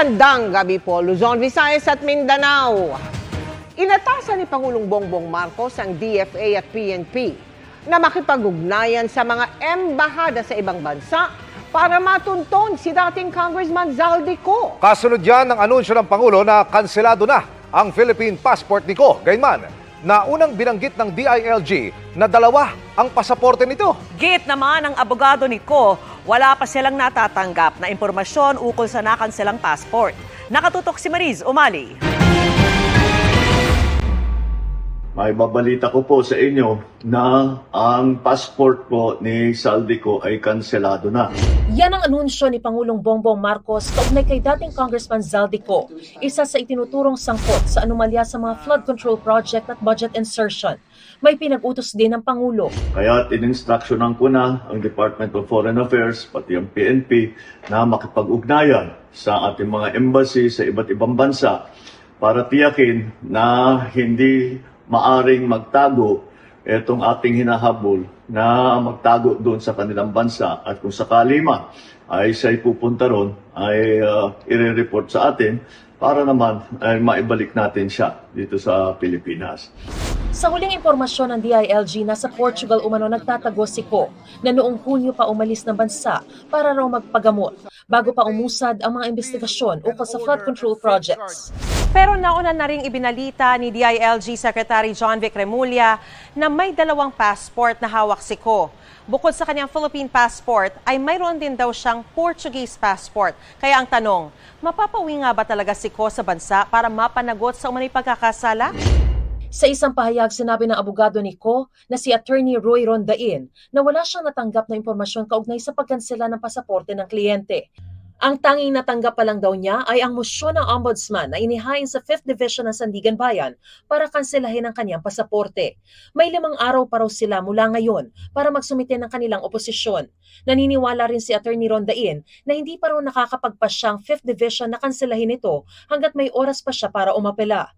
Magandang gabi po, Luzon, Visayas at Mindanao. Inatasan ni Pangulong Bongbong Marcos ang DFA at PNP na makipag-ugnayan sa mga embahada sa ibang bansa para matunton si dating Congressman Zaldico. Kasunod yan ang anunsyo ng Pangulo na kanselado na ang Philippine passport ni Ko. Gayman, na unang binanggit ng DILG na dalawa ang pasaporte nito. Git naman ng abogado ni Ko, wala pa silang natatanggap na impormasyon ukol sa nakanselang passport. Nakatutok si Mariz Umali. May babalita ko po sa inyo na ang passport po ni Saldico ay kanselado na. Yan ang anunsyo ni Pangulong Bongbong Marcos kaugnay kay dating Congressman Zaldico, isa sa itinuturong sangkot sa anomalya sa mga flood control project at budget insertion. May pinag-utos din ng Pangulo. Kaya in-instructionan ko na ang Department of Foreign Affairs, pati ang PNP, na makipag-ugnayan sa ating mga embassy sa iba't ibang bansa para tiyakin na hindi maaring magtago itong ating hinahabol na magtago doon sa kanilang bansa at kung sakali man ay siya'y pupunta ron ay uh, i-report sa atin para naman ay maibalik natin siya dito sa Pilipinas. Sa huling impormasyon ng DILG, nasa Portugal umano nagtatago si Ko na noong Hunyo pa umalis ng bansa para raw magpagamot bago pa umusad ang mga investigasyon ukol sa flood control projects. Pero nauna na ring ibinalita ni DILG Secretary John Vic Remulla na may dalawang passport na hawak si Ko. Bukod sa kanyang Philippine passport, ay mayroon din daw siyang Portuguese passport. Kaya ang tanong, mapapawi nga ba talaga si Ko sa bansa para mapanagot sa umanay pagkakasala? Sa isang pahayag, sinabi ng abogado ni Ko na si Attorney Roy Rondain na wala siyang natanggap na impormasyon kaugnay sa pagkansela ng pasaporte ng kliyente. Ang tanging natanggap pa lang daw niya ay ang mosyon ng ombudsman na inihain sa 5th Division ng Sandigan Bayan para kanselahin ang kanyang pasaporte. May limang araw pa raw sila mula ngayon para magsumite ng kanilang oposisyon. Naniniwala rin si Attorney Rondain na hindi pa raw nakakapagpasya ang 5th Division na kanselahin ito hanggat may oras pa siya para umapela.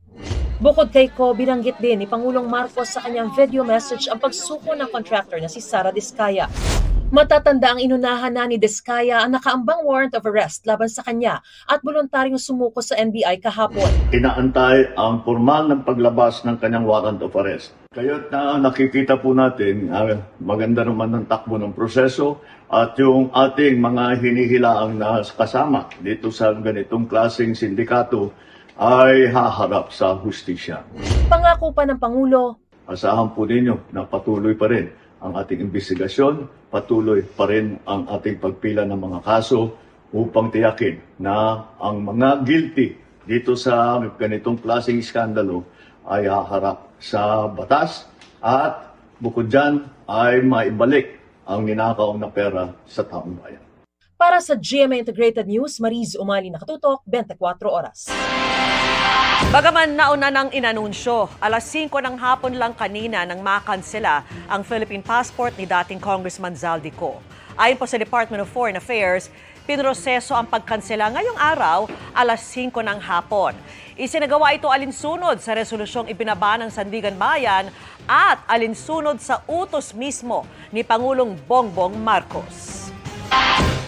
Bukod kay Ko, binanggit din ni Pangulong Marcos sa kanyang video message ang pagsuko ng contractor na si Sara Diskaya. Matatanda ang inunahan na ni Diskaya ang nakaambang warrant of arrest laban sa kanya at voluntaryong sumuko sa NBI kahapon. Inaantay ang formal ng paglabas ng kanyang warrant of arrest. Kaya't na nakikita po natin, ah, maganda naman ng takbo ng proseso at yung ating mga hinihilaang na kasama dito sa ganitong klaseng sindikato ay haharap sa hustisya. Pangako pa ng Pangulo, Asahan po ninyo na patuloy pa rin ang ating investigasyon, patuloy pa rin ang ating pagpila ng mga kaso upang tiyakin na ang mga guilty dito sa ganitong klaseng iskandalo ay haharap sa batas at bukod dyan ay maibalik ang ninakaw na pera sa taong bayan. para sa GMA Integrated News, Mariz Umali nakatutok, 24 oras. Bagaman nauna ng inanunsyo, alas 5 ng hapon lang kanina nang makansela ang Philippine passport ni dating Congressman Zaldico. Ayon po sa Department of Foreign Affairs, pinroseso ang pagkansela ngayong araw alas 5 ng hapon. Isinagawa ito alinsunod sa resolusyong ibinaba ng Sandigan Bayan at alinsunod sa utos mismo ni Pangulong Bongbong Marcos.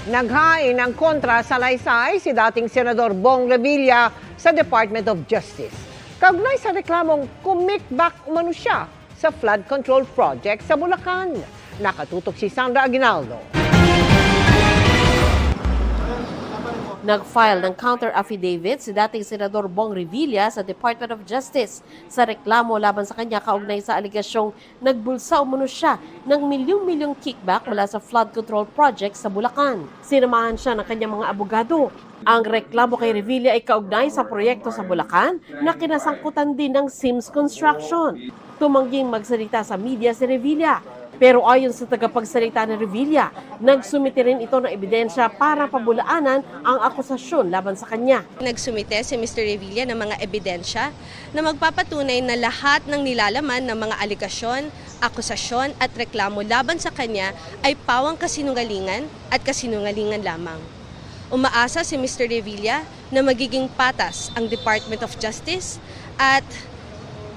Naghain ng kontra sa laysay si dating Senador Bong Revilla sa Department of Justice. Kaugnay sa reklamong kumikback umano siya sa flood control project sa Bulacan. Nakatutok si Sandra Aguinaldo. Nag-file ng counter-affidavit si dating Senador Bong Revilla sa Department of Justice sa reklamo laban sa kanya kaugnay sa aligasyong nagbulsa umano siya ng milyong-milyong kickback mula sa flood control project sa Bulacan. Sinamahan siya ng kanyang mga abogado. Ang reklamo kay Revilla ay kaugnay sa proyekto sa Bulacan na kinasangkutan din ng Sims Construction. Tumangging magsalita sa media si Revilla pero ayon sa tagapagsalita ni Revilla, nagsumite rin ito ng ebidensya para pabulaanan ang akusasyon laban sa kanya. Nagsumite si Mr. Revilla ng mga ebidensya na magpapatunay na lahat ng nilalaman ng mga aligasyon, akusasyon at reklamo laban sa kanya ay pawang kasinungalingan at kasinungalingan lamang. Umaasa si Mr. Revilla na magiging patas ang Department of Justice at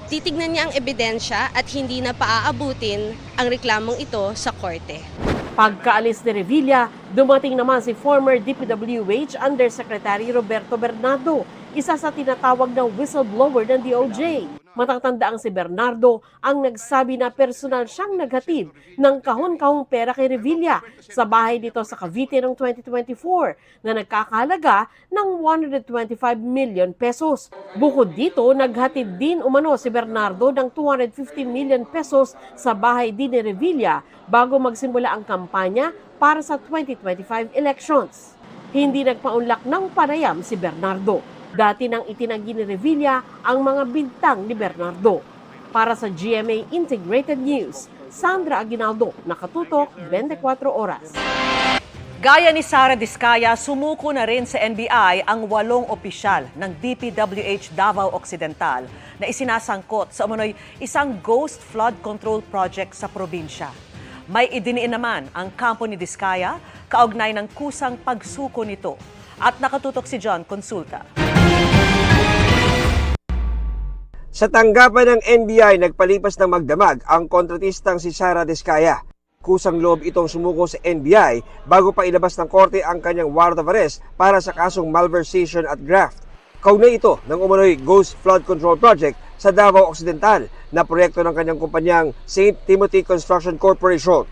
titignan niya ang ebidensya at hindi na paaabutin ang reklamong ito sa korte. Pagkaalis ni Revilla, dumating naman si former DPWH Undersecretary Roberto Bernardo, isa sa tinatawag na whistleblower ng DOJ. Matatanda ang si Bernardo ang nagsabi na personal siyang naghatid ng kahon-kahong pera kay Revilla sa bahay dito sa Cavite noong 2024 na nagkakahalaga ng 125 million pesos. Bukod dito, naghatid din umano si Bernardo ng 250 million pesos sa bahay din ni Revilla bago magsimula ang kampanya para sa 2025 elections. Hindi nagpaunlak ng panayam si Bernardo. Dati nang itinanggi ni Revilla ang mga bintang ni Bernardo. Para sa GMA Integrated News, Sandra Aguinaldo, nakatutok 24 oras. Gaya ni Sara Diskaya, sumuko na rin sa NBI ang walong opisyal ng DPWH Davao Occidental na isinasangkot sa umano'y isang ghost flood control project sa probinsya. May idiniin naman ang kampo ni Diskaya kaugnay ng kusang pagsuko nito. At nakatutok si John Consulta. Sa tanggapan ng NBI, nagpalipas ng magdamag ang kontratistang si Sara Descaya. Kusang loob itong sumuko sa NBI bago pa ilabas ng korte ang kanyang warrant of arrest para sa kasong malversation at graft. Kaugnay ito ng umano'y Ghost Flood Control Project sa Davao Occidental na proyekto ng kanyang kumpanyang St. Timothy Construction Corporation.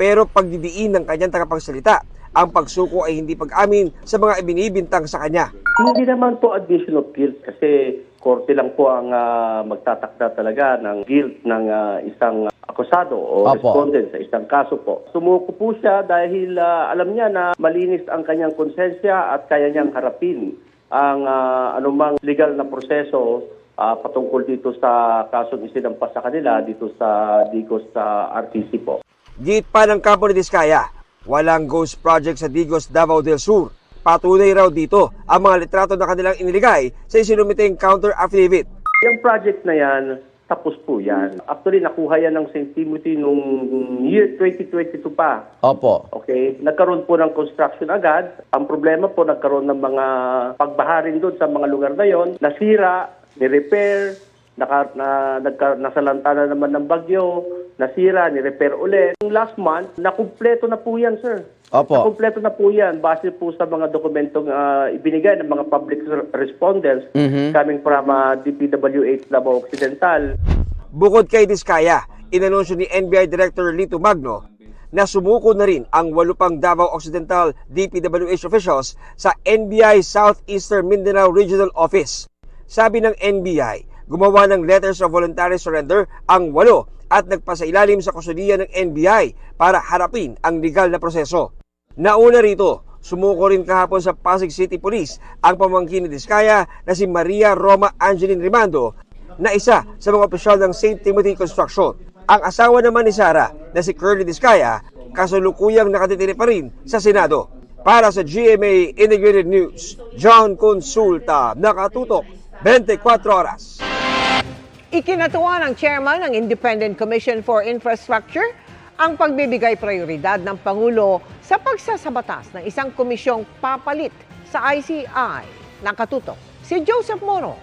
Pero pagdidiin ng kanyang tagapagsalita, ang pagsuko ay hindi pag-amin sa mga ibinibintang sa kanya. Hindi naman po admission of guilt kasi korte lang po ang ah, magtatakda talaga ng guilt ng ah, isang akusado o respondent sa isang kaso po. Sumuko po siya dahil ah, alam niya na malinis ang kanyang konsensya at kaya niyang harapin ang ah, anumang legal na proseso ah, patungkol dito sa kasong isinampas sa kanila dito sa Digos sa RTC po. Git pa ng kampo ni Diskaya, walang ghost project sa Digos, Davao del Sur. Patunay raw dito ang mga litrato na kanilang iniligay sa isinumiting counter affidavit. Yung project na yan, tapos po yan. Actually, nakuha yan ng St. Timothy nung year 2022 pa. Opo. Okay, nagkaroon po ng construction agad. Ang problema po, nagkaroon ng mga pagbaharin doon sa mga lugar na yon. Nasira, ni-repair, naka, na, nagka, nasalanta na naman ng bagyo, nasira, ni-repair ulit. Yung last month, nakumpleto na po yan, sir. Opo. Nakumpleto na po yan base po sa mga dokumentong ah, ibinigay ng mga public respondents coming from ah, DPWH Davao Occidental. Bukod kay Diskaya, inanunsyo ni NBI Director Lito Magno na sumuko na rin ang walupang Davao Occidental DPWH officials sa NBI Southeastern Mindanao Regional Office. Sabi ng NBI, gumawa ng letters of voluntary surrender ang walo at nagpasailalim sa kusudiya ng NBI para harapin ang legal na proseso. Nauna rito, sumuko rin kahapon sa Pasig City Police ang pamangkin ni Diskaya na si Maria Roma Angeline Rimando na isa sa mga opisyal ng St. Timothy Construction. Ang asawa naman ni Sara na si Curly Diskaya kasalukuyang nakatitiri pa rin sa Senado. Para sa GMA Integrated News, John Consulta, nakatutok 24 oras. Ikinatuwa ng chairman ng Independent Commission for Infrastructure ang pagbibigay prioridad ng Pangulo sa pagsasabatas ng isang komisyong papalit sa ICI. Nakatutok si Joseph Moro.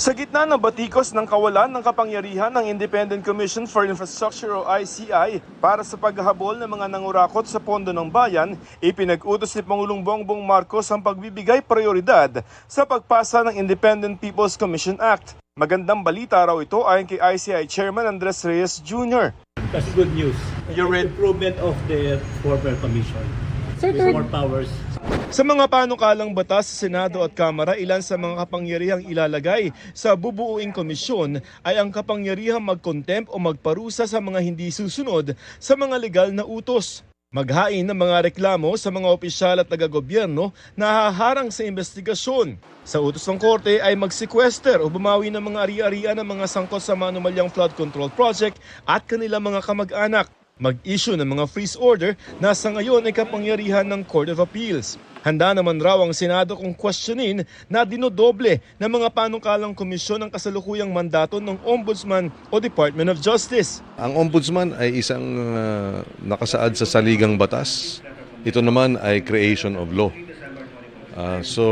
Sa gitna ng batikos ng kawalan ng kapangyarihan ng Independent Commission for Infrastructure o ICI para sa paghahabol ng mga nangurakot sa pondo ng bayan, ipinag-utos ni Pangulong Bongbong Marcos ang pagbibigay prioridad sa pagpasa ng Independent People's Commission Act. Magandang balita raw ito ayon kay ICI Chairman Andres Reyes Jr. That's good news. You read- Improvement of the former commission. With more powers. Sa mga panukalang batas sa Senado at Kamara, ilan sa mga kapangyarihang ilalagay sa bubuuing komisyon ay ang kapangyarihang mag-contempt o magparusa sa mga hindi susunod sa mga legal na utos. Maghain ng mga reklamo sa mga opisyal at taga-gobyerno na haharang sa investigasyon. Sa utos ng korte ay magsequester o bumawi ng mga ari-arian ng mga sangkot sa manumalyang flood control project at kanilang mga kamag-anak mag-issue ng mga freeze order na sa ngayon ay kapangyarihan ng Court of Appeals. Handa naman raw ang Senado kung questionin na dinodoble ng mga panukalang komisyon ng kasalukuyang mandato ng Ombudsman o Department of Justice. Ang ombudsman ay isang uh, nakasaad sa saligang batas. Ito naman ay creation of law. Uh, so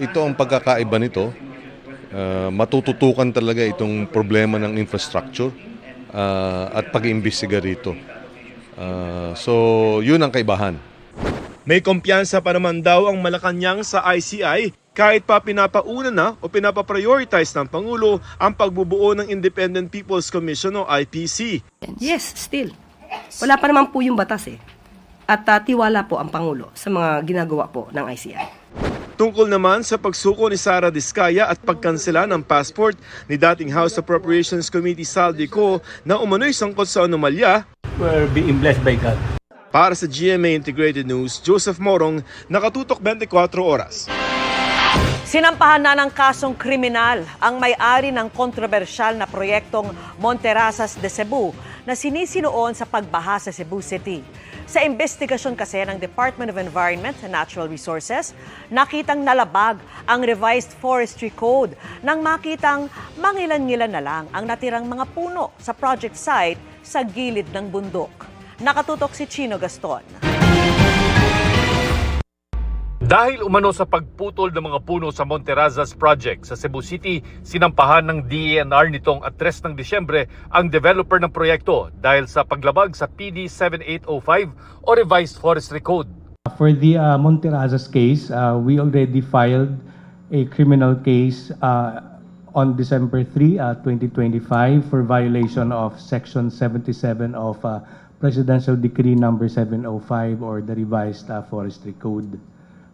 ito ang pagkakaiba nito. Uh, matututukan talaga itong problema ng infrastructure ah, at pag-imbestiga rito. Ah, so, yun ang kaibahan. May kumpiyansa pa naman daw ang Malacanang sa ICI kahit pa pinapauna na o pinapaprioritize ng Pangulo ang pagbubuo ng Independent People's Commission o IPC. Yes, still. Wala pa naman po yung batas eh. At ah, tiwala po ang Pangulo sa mga ginagawa po ng ICI. Tungkol naman sa pagsuko ni Sara Diskaya at pagkansela ng passport ni dating House Appropriations Committee Saldi Co na umano'y sangkot sa anomalya, We're being blessed by God. para sa GMA Integrated News, Joseph Morong, nakatutok 24 oras. Sinampahan na ng kasong kriminal ang may-ari ng kontrobersyal na proyektong Monterasas de Cebu na sinisinoon sa pagbaha sa Cebu City. Sa investigasyon kasi ng Department of Environment and Natural Resources, nakitang nalabag ang revised forestry code nang makitang mangilan-ngilan na lang ang natirang mga puno sa project site sa gilid ng bundok. Nakatutok si Chino Gaston. Dahil umano sa pagputol ng mga puno sa Monterazas Project sa Cebu City, sinampahan ng DENR nitong at 3 ng Disyembre ang developer ng proyekto dahil sa paglabag sa PD 7805 o Revised Forestry Code. For the uh, Monterazas case, uh, we already filed a criminal case uh, on December 3, uh, 2025 for violation of Section 77 of uh, Presidential Decree Number 705 or the Revised uh, Forestry Code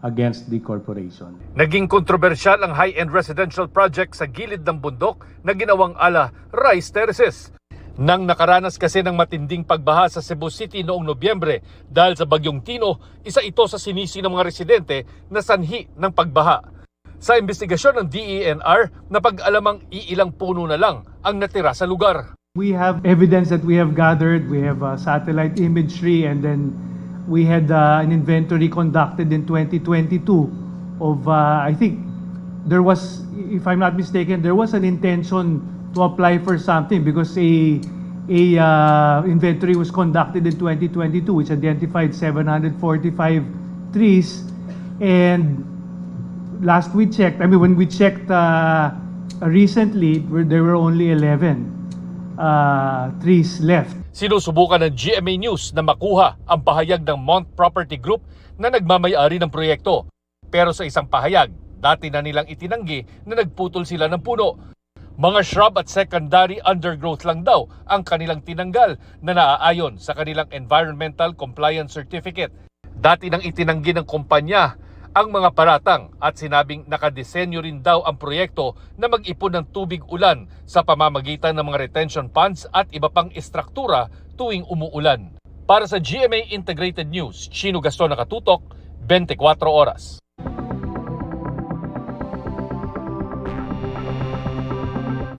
against the corporation. Naging kontrobersyal ang high-end residential project sa gilid ng bundok na ginawang ala rice terraces. Nang nakaranas kasi ng matinding pagbaha sa Cebu City noong Nobyembre dahil sa bagyong Tino, isa ito sa sinisi ng mga residente na sanhi ng pagbaha. Sa investigasyon ng DENR, napag-alamang iilang puno na lang ang natira sa lugar. We have evidence that we have gathered, we have uh, satellite imagery, and then we had uh, an inventory conducted in 2022 of, uh, I think, there was, if I'm not mistaken, there was an intention to apply for something because a, a uh, inventory was conducted in 2022 which identified 745 trees. And last we checked, I mean, when we checked uh, recently, there were only 11 uh, trees left. Sinusubukan ng GMA News na makuha ang pahayag ng Mont Property Group na nagmamayari ng proyekto. Pero sa isang pahayag, dati na nilang itinanggi na nagputol sila ng puno. Mga shrub at secondary undergrowth lang daw ang kanilang tinanggal na naaayon sa kanilang Environmental Compliance Certificate. Dati nang itinanggi ng kumpanya ang mga paratang at sinabing nakadesenyo rin daw ang proyekto na mag-ipon ng tubig ulan sa pamamagitan ng mga retention ponds at iba pang istruktura tuwing umuulan. Para sa GMA Integrated News, Chino Gaston Nakatutok, 24 oras.